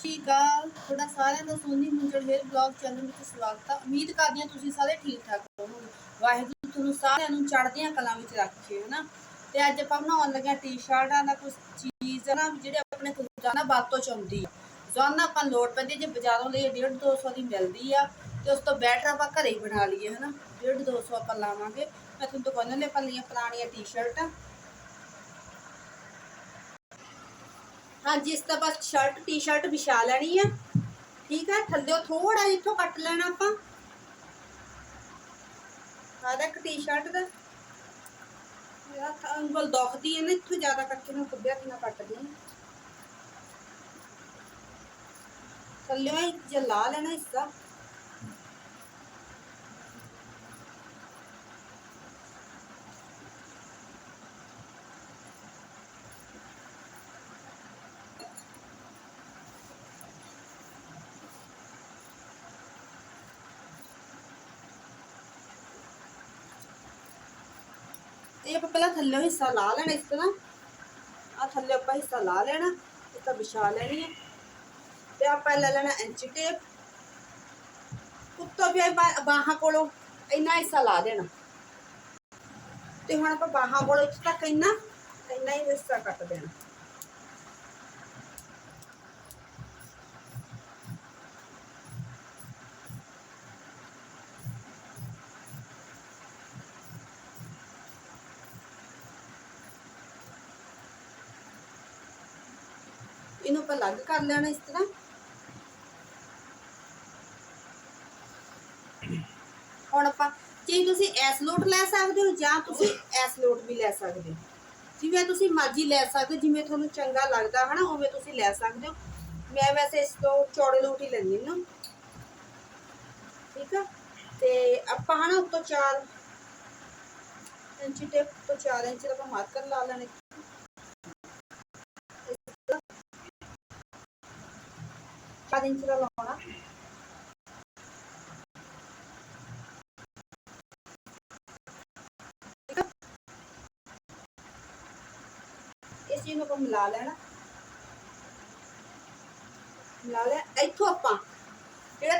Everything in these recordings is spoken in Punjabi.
ਸ਼੍ਰੀ ਅਕਾਲ ਤੁਹਾਡਾ ਸਾਰਿਆਂ ਦਾ Soni Munjal hair blog channel ਵਿੱਚ ਸਵਾਗਤ ਹੈ ਉਮੀਦ ਕਰਦੀ ਹਾਂ ਤੁਸੀਂ ਸਾਰੇ ਠੀਕ ਠਾਕ ਹੋਵੋਗੇ। ਵਾਹਿਗੁਰੂ ਤੁਹਾਨੂੰ ਸਾਰਿਆਂ ਨੂੰ ਚੜ੍ਹਦੀਆਂ ਕਲਾਂ ਵਿੱਚ ਰੱਖੇ, ਹਨਾ? ਤੇ ਅੱਜ ਆਪਾਂ ਬਣਾਉਣ ਲੱਗੇ ਟੀ-ਸ਼ਰਟਾਂ ਦਾ ਕੁਝ ਚੀਜ਼ ਨਾ ਜਿਹੜੇ ਆਪਣੇ ਰੋਜ਼ਾਨਾ ਵਰਤੋਂ ਚ ਆਉਂਦੀ ਆ। ਰੋਜ਼ਾਨਾ ਆਪਾਂ ਲੋੜ ਪੈਂਦੀ ਜੇ ਬਾਜ਼ਾਰੋਂ ਲਈ 1.5 200 ਦੀ ਮਿਲਦੀ ਆ, ਤੇ ਉਸ ਤੋਂ ਬੈਟਰ ਆਪਾਂ ਘਰੇ ਹੀ ਬਣਾ ਲਈਏ, ਹਨਾ? 1.5 200 ਆਪਾਂ ਲਾਵਾਂਗੇ। ਮੈਂ ਤੁਹਾਨੂੰ ਦੁਕਾਨਾਂ ਨੇ ਆਪਾਂ ਲਈਆਂ ਪੁਰਾਣੀਆਂ ਟੀ-ਸ਼ਰਟਾਂ ਹਾਂਜੀ ਇਸ ਤਾਂ ਬਸ ਸ਼ਰਟ ਟੀ-ਸ਼ਰਟ ਵਿਛਾ ਲੈਣੀ ਆ। ਠੀਕ ਹੈ ਥੱਲੇ ਥੋੜਾ ਜਿੱਥੋਂ ਕੱਟ ਲੈਣਾ ਆਪਾਂ। ਆਦਾ ਇੱਕ ਟੀ-ਸ਼ਰਟ ਦਾ। ਮੇਰਾ ਤਾਂ ਦੁਖਦੀ ਹੈ ਨਾ, ਇੱਥੋਂ ਜ਼ਿਆਦਾ ਕਰਕੇ ਮੈਂ ਕੁੱਬਿਆ ਕਿੰਨਾ ਕੱਟਦੀ ਹਾਂ ਥੱਲੇ ਹੀ ਲਾ ਲੈਣਾ ਹਿੱਸਾ। ਇਹ ਆਪਾਂ ਪਹਿਲਾਂ ਥੱਲੇ ਹਿੱਸਾ ਲਾ ਲੈਣਾ ਇਸ ਤਰ੍ਹਾਂ। ਆ ਥੱਲੇ ਆਪਾਂ ਹਿੱਸਾ ਲਾ ਲੈਣਾ, ਇਸ ਤਾਂ ਵਿਛਾ ਲੈਣੀ ਹੈ ਤੇ ਆਪਾਂ ਲੈ ਲੈਣਾ ਇੰਚੀ ਟੇਪ। ਉੱਤੋਂ ਵੀ ਬਾਹਾਂ ਕੋਲੋਂ ਇੰਨਾ ਹਿੱਸਾ ਲਾ ਦੇਣਾ। ਤੇ ਹੁਣ ਆਪਾਂ ਬਾਹਾਂ ਕੋਲੋਂ ਇੱਥੇ ਤੱਕ ਇੰਨਾ ਇੰਨਾ ਹੀ ਹਿੱਸਾ ਕੱਟ ਦੇਣਾ। ਇਹਨੂੰ ਆਪਾਂ ਅਲੱਗ ਕਰ ਲੈਣਾ ਇਸ ਤਰ੍ਹਾਂ। ਹੁਣ ਆਪਾਂ ਜੇ ਤੁਸੀਂ ਐਸ ਲੋਟ ਲੈ ਸਕਦੇ ਹੋ ਜਾਂ ਤੁਸੀਂ ਐਸ ਲੋਟ ਵੀ ਲੈ ਸਕਦੇ ਹੋ? ਜਿਵੇਂ ਤੁਸੀਂ ਮਰਜ਼ੀ ਲੈ ਸਕਦੇ ਜਿਵੇਂ ਤੁਹਾਨੂੰ ਚੰਗਾ ਲੱਗਦਾ ਹਨਾ, ਉਵੇਂ ਤੁਸੀਂ ਲੈ ਸਕਦੇ ਹੋ। ਮੈਂ ਵੈਸੇ ਇਸ ਤੋਂ ਚੌੜੇ ਲੋਟ ਹੀ ਲੈਂਦੀ ਨਾ। ਠੀਕ ਆ? ਤੇ ਆਪਾਂ ਹਨਾ ਉੱਤੋਂ 4 ਇੰਚ ਟੇਪ ਤੋਂ 4 ਇੰਚ ਦਾ ਆਪਾਂ ਮਾਰਕਰ ਲਾ ਲੈਣੇ।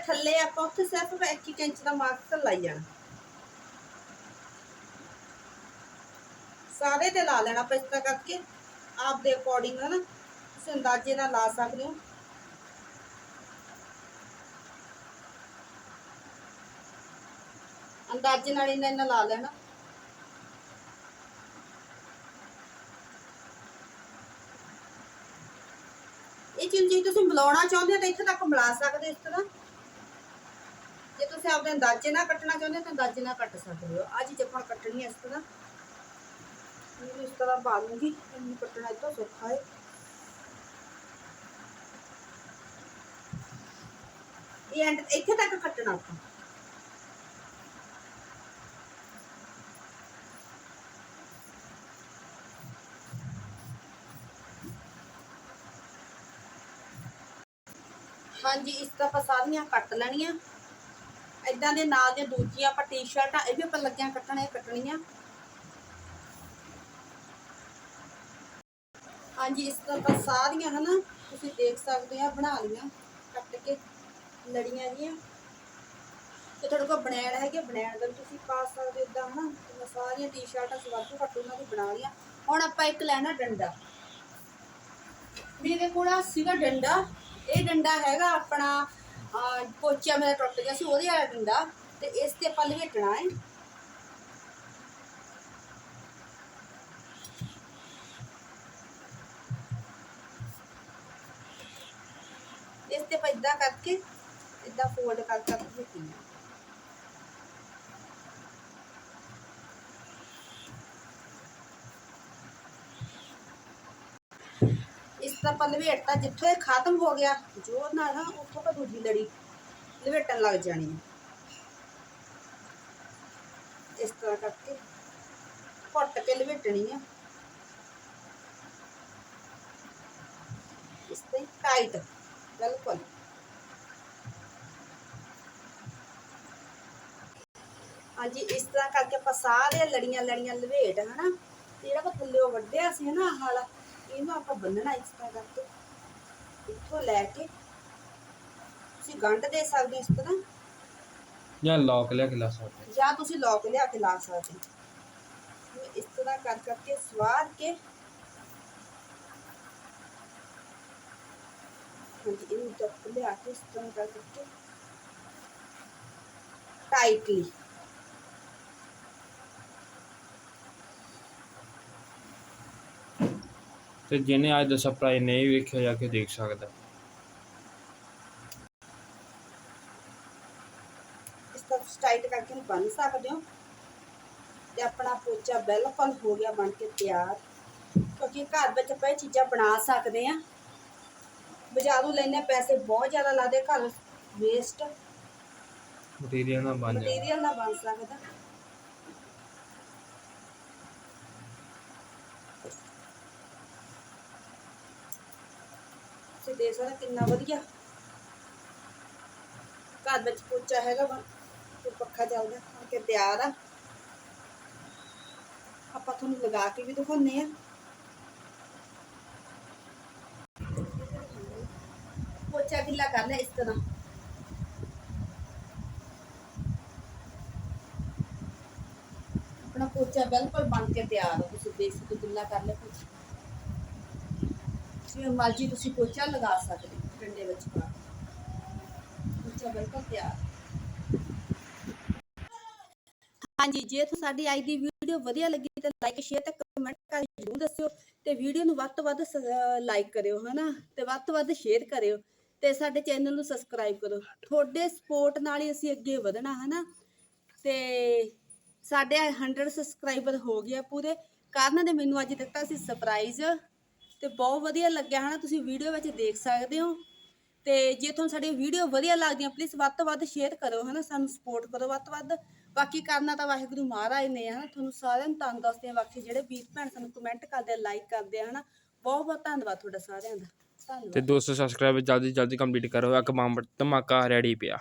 थले सिर्फ़ एक इंच का मार्क लाई जाना सारे ते ला लेना आप इस तरह करके आप दे अकॉर्डिंग है ना अंदाजे ला सकते हो ਅੰਦਾਜ਼ੇ ਨਾਲ ਇਹਨਾਂ ਇਹਨਾਂ ਲਾ ਲੈਣਾ ਇਹ ਚੀਜ਼ ਜੇ ਤੁਸੀਂ ਮਿਲਾਉਣਾ ਚਾਹੁੰਦੇ ਹੋ ਤਾਂ ਇੱਥੇ ਤੱਕ ਮਿਲਾ ਸਕਦੇ ਹੋ ਇਸ ਤਰ੍ਹਾਂ ਜੇ ਤੁਸੀਂ ਆਪਦੇ ਅੰਦਾਜ਼ੇ ਨਾਲ ਕੱਟਣਾ ਚਾਹੁੰਦੇ ਹੋ ਤਾਂ ਅੰਦਾਜ਼ੇ ਨਾਲ ਕੱਟ ਸਕਦੇ ਹੋ ਅੱਜ ਜੱਪਣ ਕੱਟਣੀ ਹੈ ਇਸ ਤਰ੍ਹਾਂ ਇਹਨੂੰ ਇਸ ਤਰ੍ਹਾਂ ਪਾ ਲੂੰਗੀ ਇਹਨੂੰ ਕੱਟਣਾ ਇਤੋਂ ਸੌਖਾ ਹੈ ਇਹ ਐਂਡ ਇੱਥੇ ਤੱਕ ਕੱਟਣਾ ਆਪਾਂ ਹਾਂਜੀ, ਇਸ ਤਰ੍ਹਾਂ ਆਪਾਂ ਸਾਰੀਆਂ ਕੱਟ ਲੈਣੀਆਂ। ਇਦਾਂ ਦੇ ਨਾਲ ਦੀਆਂ ਦੂਜੀਆਂ ਆਪਾਂ ਟੀ-ਸ਼ਰਟਾਂ ਇਹ ਵੀ ਆਪਾਂ ਲੱਗਿਆ ਕੱਟਣੇ ਕੱਟਣੀਆਂ। ਹਾਂਜੀ, ਇਸ ਤਰ੍ਹਾਂ ਆਪਾਂ ਸਾਰੀਆਂ ਹਨਾ, ਤੁਸੀਂ ਦੇਖ ਸਕਦੇ ਆ, ਬਣਾ ਲਈਆਂ, ਕੱਟ ਕੇ ਲੜੀਆਂ ਜੀਆਂ। ਤੇ ਤੁਹਾਡੇ ਕੋਲ ਬਣੈਣ ਹੈਗੇ ਬਣੈਣ ਦਾ ਤੁਸੀਂ ਪਾ ਸਕਦੇ ਇਦਾਂ ਹਨਾ। ਮੈਂ ਸਾਰੀਆਂ ਟੀ-ਸ਼ਰਟਾਂ ਸਵਾਦੂ ਘੱਟ ਉਹਨਾਂ ਦੀ ਬਣਾ ਲਈਆਂ। ਹੁਣ ਆਪਾਂ ਇੱਕ ਲੈਣਾ ਡੰਡਾ। ਮੇਰੇ ਕੋਲ ਸੀਗਾ ਡੰਡਾ ਇਹ ਡੰਡਾ ਹੈਗਾ ਆਪਣਾ ਅਹ, ਪੋਚਾ ਮੇਰਾ ਟੁੱਟ ਗਿਆ ਸੀ ਉਹਦੇ ਵਾਲਾ ਡੰਡਾ ਤੇ ਇਸ ਤੇ ਆਪਾਂ ਲਵੇਟਣਾ ਹੈ ਇਸ ਤੇ ਆਪਾਂ ਇਦਾਂ ਕਰਕੇ ਇਦਾਂ ਫੋਲਡ ਕਰ ਕਰ ਦਿੱਤੀ ਇਸ ਦਾ ਆਪਾਂ ਲਵੇਟਤਾ ਜਿੱਥੋਂ ਇਹ ਖਤਮ ਹੋ ਗਿਆ ਜੋਰ ਨਾਲ ਨਾ ਉੱਥੋਂ ਆਪਾਂ ਦੂਜੀ ਲੜੀ ਲਵੇਟਣ ਲੱਗ ਜਾਣੀ ਹੈ ਇਸ ਤਰ੍ਹਾਂ ਕਰਕੇ ਘੁੱਟ ਕੇ ਲਵੇਟਣੀ ਆ ਇਸ ਤੇ ਟਾਈਟ ਬਿਲਕੁਲ ਹਾਂਜੀ ਇਸ ਤਰ੍ਹਾਂ ਕਰਕੇ ਆਪਾਂ ਸਾਰੇ ਲੜੀਆਂ ਲੜੀਆਂ ਲਵੇਟ ਹਨਾ ਤੇ ਜਿਹੜਾ ਕੋ ਥੱਲੇ ਵੱਢਿਆ ਸੀ ਨਾ ਆਹ ਵਾਲਾ ਇਹਨੂੰ ਆਪਾਂ ਬੰਨਣਾ ਇਸ ਤਰ੍ਹਾਂ ਕਰਕੇ ਇੱਥੋਂ ਲੈ ਕੇ ਤੁਸੀਂ ਗੰਢ ਦੇ ਸਕਦੇ ਹੋ ਇਸ ਤਰ੍ਹਾਂ ਜਾਂ ਲੌਕ ਲਿਆ ਕੇ ਲਾ ਸਕਦੇ ਜਾਂ ਤੁਸੀਂ ਲੋਕ ਲਿਆ ਕੇ ਲਾ ਸਕਦੇ ਹੋ ਇਹ ਇਸ ਤਰ੍ਹਾਂ ਕਰ ਕਰਕੇ ਸਵਾਰ ਕੇ ਹਾਂਜੀ ਇਹਨੂੰ ਟੱਪ ਲਿਆ ਕੇ ਇਸ ਤਰ੍ਹਾਂ ਕਰ ਕਰਕੇ ਟਾਈਟਲੀ ਤੇ ਜਿਹਨੇ ਅੱਜ ਦਾ ਸਰਪ੍ਰਾਈਜ਼ ਨਹੀਂ ਵੇਖਿਆ ਜਾ ਕੇ ਦੇਖ ਸਕਦਾ। ਇਸ ਤਰ੍ਹਾਂ ਤੁਸੀਂ ਟਾਈਟ ਕਰਕੇ ਇਹਨੂੰ ਬੰਨ ਸਕਦੇ ਹੋ। ਤੇ ਆਪਣਾ ਪੋਚਾ ਬਿਲਕੁਲ ਹੋ ਗਿਆ ਬਣ ਕੇ ਤਿਆਰ। ਕਿਉਂਕਿ ਘਰ ਵਿੱਚ ਚੀਜ਼ਾਂ ਬਣਾ ਸਕਦੇ ਆ ਬਾਜ਼ਾਰੋਂ ਲੈਣੇ ਪੈਸੇ ਬਹੁਤ ਜ਼ਿਆਦਾ ਲਾਦੇ ਘਰ ਵੇਸਟ ਮਟੀਰੀਅਲ ਨਾ ਬਣ ਜਾਏ ਮਟੀਰੀਅਲ ਨਾ ਬਣ ਸਕਦਾ। ਤੁਸੀਂ ਦੇਖ ਸਕਦੇ ਹੋ ਕਿੰਨਾ ਵਧੀਆ ਘਰ ਵਿੱਚ ਪੋਚਾ ਹੈਗਾ ਵਾ ਤੇ ਪੱਖਾ ਚੱਲਦਾ ਹੁਣ ਕਿ ਤਿਆਰ ਆ ਆਪਾਂ ਤੁਹਾਨੂੰ ਲਗਾ ਕੇ ਵੀ ਦਿਖਾਉਂਦੇ ਆ ਪੋਚਾ ਗਿੱਲਾ ਕਰ ਲਿਆ ਇਸ ਤਰ੍ਹਾਂ ਆਪਣਾ ਪੋਚਾ ਬਿਲਕੁਲ ਬਣ ਕੇ ਤਿਆਰ ਹੈ ਤੁਸੀਂ ਦੇਖ ਸਕਦੇ ਹੋ ਗਿੱਲਾ ਕਰ ਲਿਆ ਪੋਚਾ ਜਿਵੇਂ ਮਰਜ਼ੀ ਤੁਸੀਂ ਪੋਚਾ ਲਗਾ ਸਕਦੇ ਹੋ ਡੰਡੇ ਵਿੱਚ ਪਾ ਪੋਚਾ ਬਿਲਕੁਲ ਤਿਆਰ। ਹਾਂਜੀ, ਜੇ ਤੁਹਾਨੂੰ ਸਾਡੀ ਅੱਜ ਦੀ ਵੀਡੀਓ ਵਧੀਆ ਲੱਗੀ ਤਾਂ ਲਾਈਕ ਸ਼ੇਅਰ ਤੇ ਕਮੈਂਟ ਕਰਕੇ ਜ਼ਰੂਰ ਦੱਸਿਓ ਤੇ ਵੀਡੀਓ ਨੂੰ ਵੱਧ ਤੋਂ ਵੱਧ ਲਾਈਕ ਕਰਿਓ, ਹਨਾ? ਤੇ ਵੱਧ ਤੋਂ ਵੱਧ ਸ਼ੇਅਰ ਕਰਿਓ ਤੇ ਸਾਡੇ ਚੈਨਲ ਨੂੰ ਸਬਸਕ੍ਰਾਈਬ ਕਰੋ। ਤੁਹਾਡੇ ਸਪੋਰਟ ਨਾਲ ਹੀ ਅਸੀਂ ਅੱਗੇ ਵਧਣਾ, ਹਨਾ? ਤੇ ਸਾਡੇ 100 ਸਬਸਕ੍ਰਾਈਬਰ ਹੋ ਗਿਆ ਪੂਰੇ। ਕਰਨ ਨੇ ਮੈਨੂੰ ਅੱਜ ਦਿੱਤਾ ਸੀ ਸਰਪ੍ਰਾਈਜ਼ ਤੇ ਬਹੁਤ ਵਧੀਆ ਲੱਗਿਆ ਹਨਾ, ਤੁਸੀਂ ਵੀਡੀਓ ਵਿੱਚ ਦੇਖ ਸਕਦੇ ਹੋ। ਤੇ ਜੇ ਤੁਹਾਨੂੰ ਸਾਡੀ ਵੀਡੀਓ ਵਧੀਆ ਲੱਗਦੀਆਂ ਪਲੀਜ਼ ਵੱਧ ਤੋਂ ਵੱਧ ਸ਼ੇਅਰ ਕਰੋ ਹਨਾ, ਸਾਨੂੰ ਸਪੋਰਟ ਕਰੋ ਵੱਧ ਤੋਂ ਵੱਧ। ਬਾਕੀ ਕਰਨਾ ਤਾਂ ਵਾਹਿਗੁਰੂ ਮਹਾਰਾਜ ਨੇ ਹਨਾ, ਤੁਹਾਨੂੰ ਸਾਰਿਆਂ ਨੂੰ ਧੰਨਵਾਦ ਆ ਬਾਕੀ ਜਿਹੜੇ ਵੀਰ ਭੈਣ ਸਾਨੂੰ ਕਮੈਂਟ ਕਰਦੇ ਆ ਲਾਈਕ ਕਰਦੇ ਆ ਹਨਾ, ਬਹੁਤ ਬਹੁਤ ਧੰਨਵਾਦ ਤੁਹਾਡਾ ਸਾਰਿਆਂ ਦਾ। ਧੰਨਵਾਦ। ਤੇ 200 ਸਬਸਕ੍ਰਾਈਬਰ ਜਲਦੀ ਜਲਦੀ ਕੰਪਲੀਟ ਕਰੋ, ਇੱਕ ਬੰਬ ਧਮਾਕਾ ਰੈਡੀ ਪਿਆ।